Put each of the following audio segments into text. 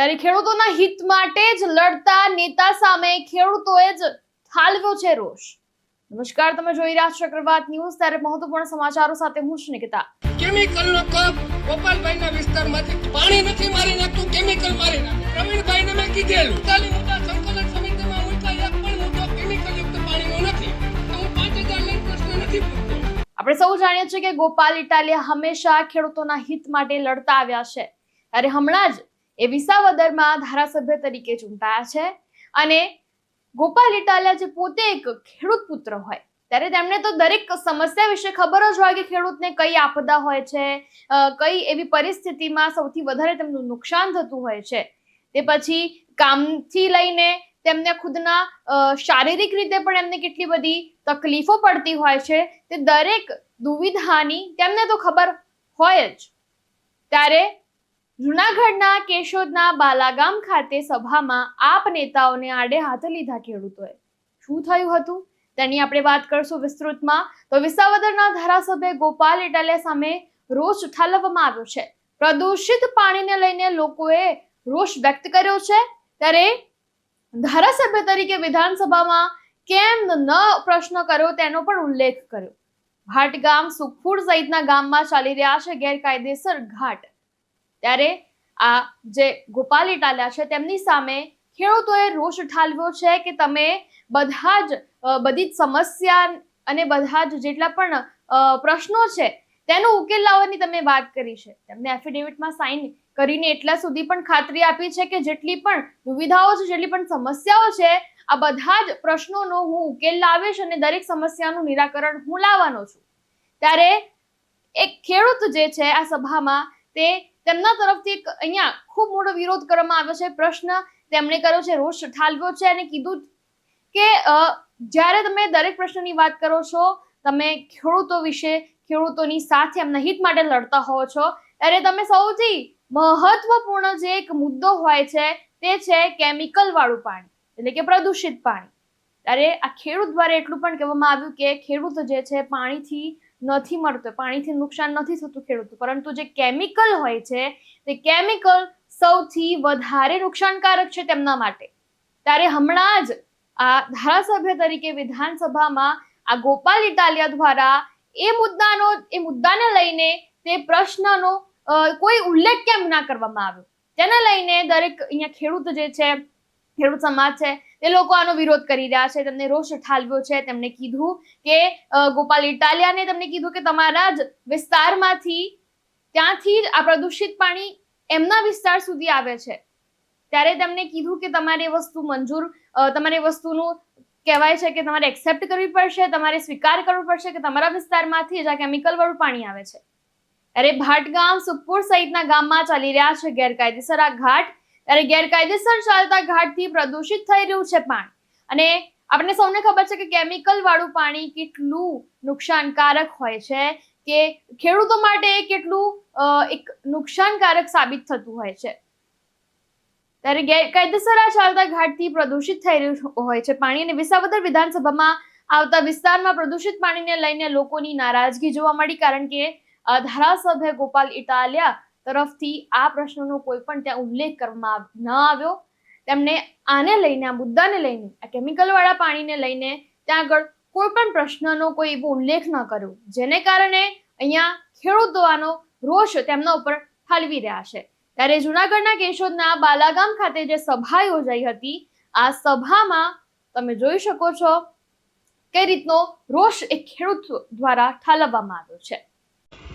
ત્યારે ખેડૂતોના હિત માટે જ લડતા નેતા સામે ખેડૂતોએ જ ઠાલવ્યો છે રોષ. નમસ્કાર તમે જોઈ રહ્યા છો ચક્રવાત ન્યૂઝ. ત્યારે મહત્વપૂર્ણ સમાચારો સાથે હું છું નિકિતા. કેમિકલનો કપ ગોપાલભાઈના વિસ્તારમાંથી પાણી નથી મારી નાખતું કેમિકલ મારી નાખે. પ્રવીણભાઈને મેં કીધેલું. તાલી મુદ્દા સંકલન સમિતિમાં મૂક્યા એક પણ મુદ્દો કેમિકલયુક્ત પાણીનો નથી. તો હું પાંચ હજાર લઈને પ્રશ્ન નથી પૂછતો. આપણે સૌ જાણીએ છીએ કે ગોપાલ ઇટાલિયા હંમેશા ખેડૂતોના હિત માટે લડતા આવ્યા છે. ત્યારે હમણાં જ એ વિસાવદરમાં ધારાસભ્ય તરીકે ચૂંટાયા છે અને ગોપાલ ઇટાલિયા જે પોતે એક ખેડૂત પુત્ર હોય, ત્યારે તેમને તો દરેક સમસ્યા વિશે ખબર જ હોય કે ખેડૂતને કઈ આપદા હોય છે કઈ એવી પરિસ્થિતિમાં સૌથી વધારે તેમનું નુકસાન થતું હોય છે. તે પછી કામથી લઈને તેમને ખુદના શારીરિક રીતે પણ એમને કેટલી બધી તકલીફો પડતી હોય છે, તે દરેક દુવિધાની તેમને તો ખબર હોય જ. ત્યારે જુનાગઢના કેશોદના બાલાગામ ખાતે સભામાં આપ નેતાઓને આડે હાથ લીધા ખેડૂતોએ. શું થયું હતું? તેની આપણે વાત કરશું વિસ્તૃતમાં. તો વિસાવદરના ધારાસભ્ય ગોપાલ ઇટાલિયા સામે રોષ ઠાલવવામાં આવ્યો છે. પ્રદૂષિત પાણીને લઈને લોકોએ રોષ વ્યક્ત કર્યો છે. ત્યારે ધારાસભ્ય તરીકે વિધાનસભામાં કેમ ન પ્રશ્ન કર્યો તેનો પણ ઉલ્લેખ કર્યો. ભાટગામ સુખપુર સહિતના ગામમાં ચાલી રહ્યા છે ગેરકાયદેસર ઘાટ. ત્યારે આ જે ગોપાલ ઇટાલિયા છે, તેમની સામે ખેડૂતોએ રોષ ઠાલવ્યો છે કે તમે બધા જ બધી જ સમસ્યા અને બધા જ જેટલા પણ પ્રશ્નો છે, તેનો ઉકેલ લાવવાની તમે વાત કરી છે. તેમને એફિડેવિટમાં સાઇન કરીને એટલા સુધી પણ ખાતરી આપી છે કે જેટલી પણ દુવિધાઓ છે, જેટલી પણ સમસ્યાઓ છે, આ બધા જ પ્રશ્નોનો હું ઉકેલ લાવીશ અને દરેક સમસ્યાનું નિરાકરણ હું લાવવાનો છું. ત્યારે એક ખેડૂત જે છે, આ સભામાં તે તેમના તરફથી એક અહીંયા ખૂબ મોટો વિરોધ કરવામાં આવ્યો છે. પ્રશ્ન તેમણે કર્યો છે, રોષ ઠાલવ્યો છે અને કીધું કે જ્યારે તમે દરેક પ્રશ્નની વાત કરો છો, તમે ખેડૂતો વિશે, ખેડૂતોની સાથે એમના હિત માટે લડતા હો છો, ત્યારે તમે સૌથી મહત્વપૂર્ણ જે એક મુદ્દો હોય છે, તે છે કેમિકલ વાળું પાણી, એટલે કે પ્રદૂષિત પાણી. ત્યારે આ ખેડૂત દ્વારા એટલું પણ કહેવામાં આવ્યું કે ખેડૂત જે છે, પાણીથી નથી મળતો પાણીથી નુકસાન નથી થતું ખેડૂતું પરંતુ જે કેમિકલ હોય છે, તે કેમિકલ સૌથી વધારે નુકસાનકારક છે તેમના માટે. ત્યારે હમણાં જ આ ધારાસભ્ય તરીકે વિધાનસભામાં આ ગોપાલ ઇટાલિયા દ્વારા એ મુદ્દાનો, એ મુદ્દાને લઈને તે પ્રશ્નનો કોઈ ઉલ્લેખ કેમ ના કરવામાં આવ્યો? તેને લઈને દરેક અહીંયા ખેડૂત જે છે, ખેડૂત સમાજ છે તે લોકો આનો વિરોધ કરી રહ્યા છે, તેમને રોષ ઠાલવ્યો છે, તેમણે કીધું કે ગોપાલ ઇટાલિયાને તેમને કીધું કે તમારા જ વિસ્તારમાંથી ત્યાંથી જ આ પ્રદૂષિત પાણી એમના વિસ્તાર સુધી આવે છે. ત્યારે તેમને કીધું કે તમારે એ વસ્તુ મંજૂર તમારે એ વસ્તુનું કહેવાય છે કે તમારે એક્સેપ્ટ કરવી પડશે, તમારે સ્વીકાર કરવો પડશે કે તમારા વિસ્તારમાંથી જ આ કેમિકલ વાળું પાણી આવે છે. અરે ભાટગામ સુખપુર સહિતના ગામમાં ચાલી રહ્યા છે ગેરકાયદેસર આ ઘાટ. ત્યારે ગેરકાયદેસર ચાલતા ઘાટથી પ્રદૂષિત થઈ રહ્યું છે પાણી. અને આપણને સૌને ખબર છે કે કેમિકલ વાળું પાણી કેટલું નુકસાનકારક હોય છે કે ખેડૂતો માટે કેટલું એક નુકસાનકારક સાબિત થતું હોય છે. ત્યારે ગેરકાયદેસર ચાલતા ઘાટથી પ્રદૂષિત થઈ રહ્યું હોય છે પાણી અને વિસાવદર વિધાનસભામાં આવતા વિસ્તારમાં પ્રદૂષિત પાણીને લઈને લોકોની નારાજગી જોવા મળી કારણ કે ધારાસભ્ય ગોપાલ ઇટાલિયા તરફથી આ પ્રશ્નનો કોઈ પણ ત્યાં ઉલ્લેખ કરવામાં ન આવ્યો. તેમને આને લઈને, આ મુદ્દાને લઈને, આ કેમિકલવાળા પાણીને લઈને ત્યાં આગળ કોઈ પણ પ્રશ્નનો કોઈ એવો ઉલ્લેખ ન કર્યો. જેને કારણે અહીંયા ખેડૂતો આનો રોષ તેમના ઉપર ઠાલવી રહ્યા છે. ત્યારે જુનાગઢના કેશોદના બાલાગામ ખાતે જે સભા યોજાઈ હતી, આ સભામાં તમે જોઈ શકો છો કઈ રીતનો રોષ એક ખેડૂત દ્વારા ઠાલવવામાં આવ્યો છે.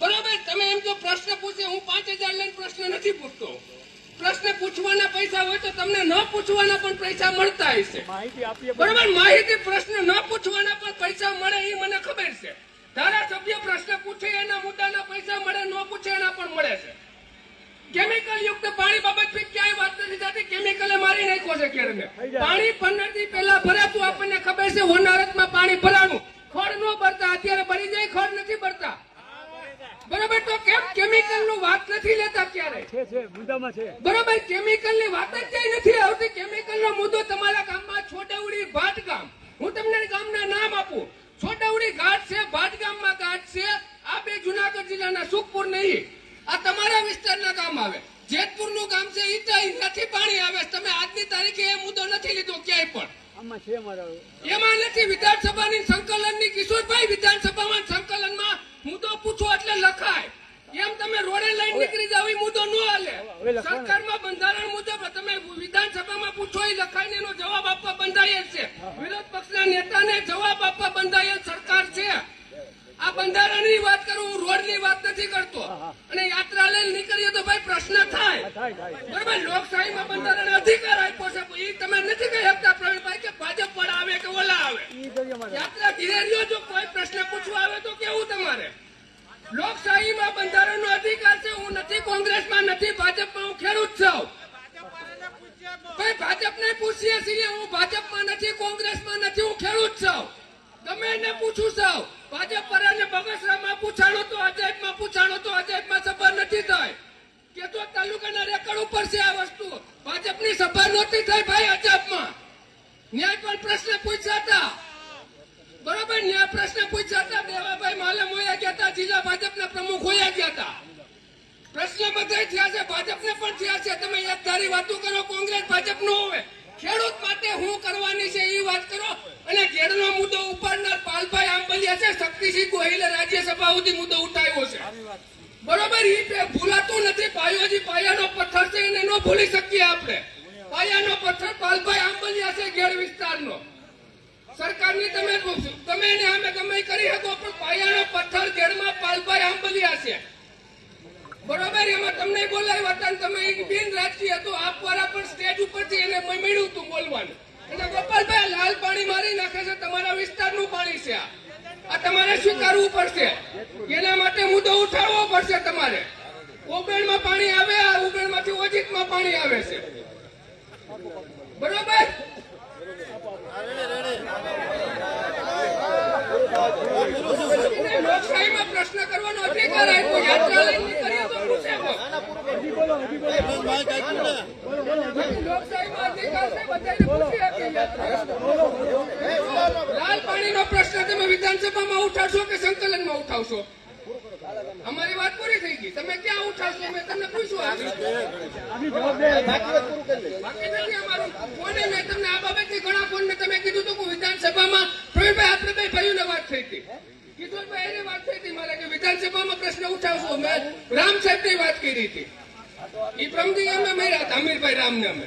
બરાબર તમે એમ જો પ્રશ્ન પૂછે હું પાંચ હજાર લઈને પ્રશ્ન નથી પૂછતો. પ્રશ્ન પૂછવાના પૈસા હોય તો તમને ન પૂછવાના પણ પૈસા મળતા હશે બરાબર માહિતી પ્રશ્ન ન પૂછવાના પણ પૈસા મળે એ મને ખબર છે. ધારાસભ્ય પ્રશ્ન પૂછે એના મુદ્દાના પૈસા મળે ન પૂછે એના પણ મળે છે. કેમિકલ યુક્ત પાણી બાબત ક્યાંય વાત નથી થતી. કેમિકલ છે કે પાણી પંદર દી પહેલા ભરાતું આપણને ખબર છે હોનારતમાં પાણી ભરાણું. ખડ નો ભરતા અત્યારે ભરી જાય ખડ નથી ભરતા. બરોબર તો કેમ કેમિકલનું વાત નથી લેતા ક્યારે? બરોબર કેમિકલની વાત જ ક્યાંય નથી આવતી? કેમિકલ નો મુદ્દો તમારા ગામમાં છોટાઉડી ભાટ ગામ હું તમને ગામના નામ આપું. છોટાઉડી ઘાટ છે ભાટ ગામમાં ઘાટ છે. આ બે જુનાગઢ જિલ્લાના સુખપુર નહીં. આ તમારા વિસ્તારના ગામ આવે. જેતપુરનું ગામ છે ઈચાઈ નથી પાણી આવે તમે આજની તારીખે એ મુદ્દો નથી લીધો ક્યાંય પણ. આમાં છે મારા એમાં નથી વિધાનસભાની સંકલનની કિશોરભાઈ વિધાનસભામાં સંકલનમાં મુદ્દો પૂછો એટલે લખાય. એમ તમે રોડે લઈને નીકળી જાવ મુદ્દો ન હાલે. સરકારમાં બંધારણ મુજબ તમે વિધાનસભામાં પૂછો એ લખાય ને એનો જવાબ આપવા બંધાયેલ છે. વિરોધ પક્ષના નેતાને જવાબ આપવા બંધાયેલ સરકાર છે. આ બંધારણની વાત કરું હું રોડની વાત નથી કરતો. અને યાત્રા લઈને નીકળીએ તો ભાઈ પ્રશ્ન થાય. બરાબર લોકશાહીમાં બંધારણ અધિકાર આપ્યો છે એ તમે નથી કહી શકતા પ્રવીણભાઈ કે ભાજપ પણ આવે કે ઓલા આવે ઈ કરીએ મારા પૂછું છું ભાજપ પર અને બગસરામાં પૂછાણો તો અજયબમાં પૂછાણો તો અજયબમાં સભા નથી થાય. કે તો તાલુકાના રેકર્ડ ઉપર છે આ વસ્તુ. ભાજપની સભા નહોતી થઈ ભાઈ અજબમાં ન્યાય પણ પ્રશ્ન પૂછ્યા હતા. બરોબર ન્યાય પ્રશ્ન પૂછ્યા હતા દેવાભાઈ માલમ હોયા ગયા હતા જિલ્લા ભાજપના પ્રમુખ હોયા ગયા હતા પ્રશ્ન બધા થયા છે, ભાજપને પણ થયા છે. તમે એક ધારી વાતો કરો, કોંગ્રેસ ભાજપ નો હોય. ખેડૂત માટે હું કરવાની છે એ વાત કરો. અને ઘેરનો મુદ્દો ઉપાડનાર પાલભાઈ આંબલિયા છે, શક્તિસિંહ ગોહિલે રાજ્યસભા સુધી મુદ્દો ઉઠાવ્યો છે. બરોબર એ ભૂલાતું નથી, પાયોજી પાયાનો પથ્થર છે, એને ન ભૂલી શકીએ આપણે. પાયાનો પથ્થર પાલભાઈ આંબલિયા છે, ઘેર વિસ્તારનો. સરકારની તમે તમે એને અમે ગમે કરી શકો, પણ પાયાનો પથ્થર ઘેરમાં પાલભાઈ આંબલિયા છે. બરોબર, એમાં તમને બોલાવ્યા હતા તમે એક બિન રાજકીય હતો આપવાળા પણ સ્ટેજ ઉપરથી એને મળ્યું હતું બોલવાનું. એટલે ગોપાલભાઈ લાલ પાણી મારી નાખે છે, તમારા વિસ્તારનું પાણી છે આ. આ તમારે સ્વીકારવું પડશે? એના માટે મુદ્દો ઉઠાવવો પડશે તમારે. ઉબેણમાં પાણી આવે, આ ઉબેણમાંથી ઓજીતમાં પાણી આવે છે. બરોબર? પ્રશ્ન કરવાનો અધિકાર આપ્યો. યાત્રા લઈને નીકળીએ તો પૂછે કોણ? લોકશાહીમાં અધિકાર છે બધાને પૂછી શકીએ. લાલ પાણીનો પ્રશ્ન તમે વિધાનસભામાં ઉઠાવશો કે સંકલનમાં ઉઠાવશો અમારી વાત પૂરી થઈ ગઈ તમે ક્યાં ઉઠાવશો મેં તમને જવાબદારી બાકી નથી અમારું. ફોને મેં તમને આ બાબતની ઘણા ફોન મેં તમે કીધું હતું કે વિધાનસભામાં પ્રવીણભાઈ આપણે બે ભાઈઓને વાત થઈ હતી. કિશોરભાઈ એને વાત થઈ હતી મારે કે વિધાનસભામાં પ્રશ્ન ઉઠાવશો. મેં રામ સાહેબની વાત કરી હતી. એ પ્રમદી અમે મળ્યા હતા અમીરભાઈ રામને અમે.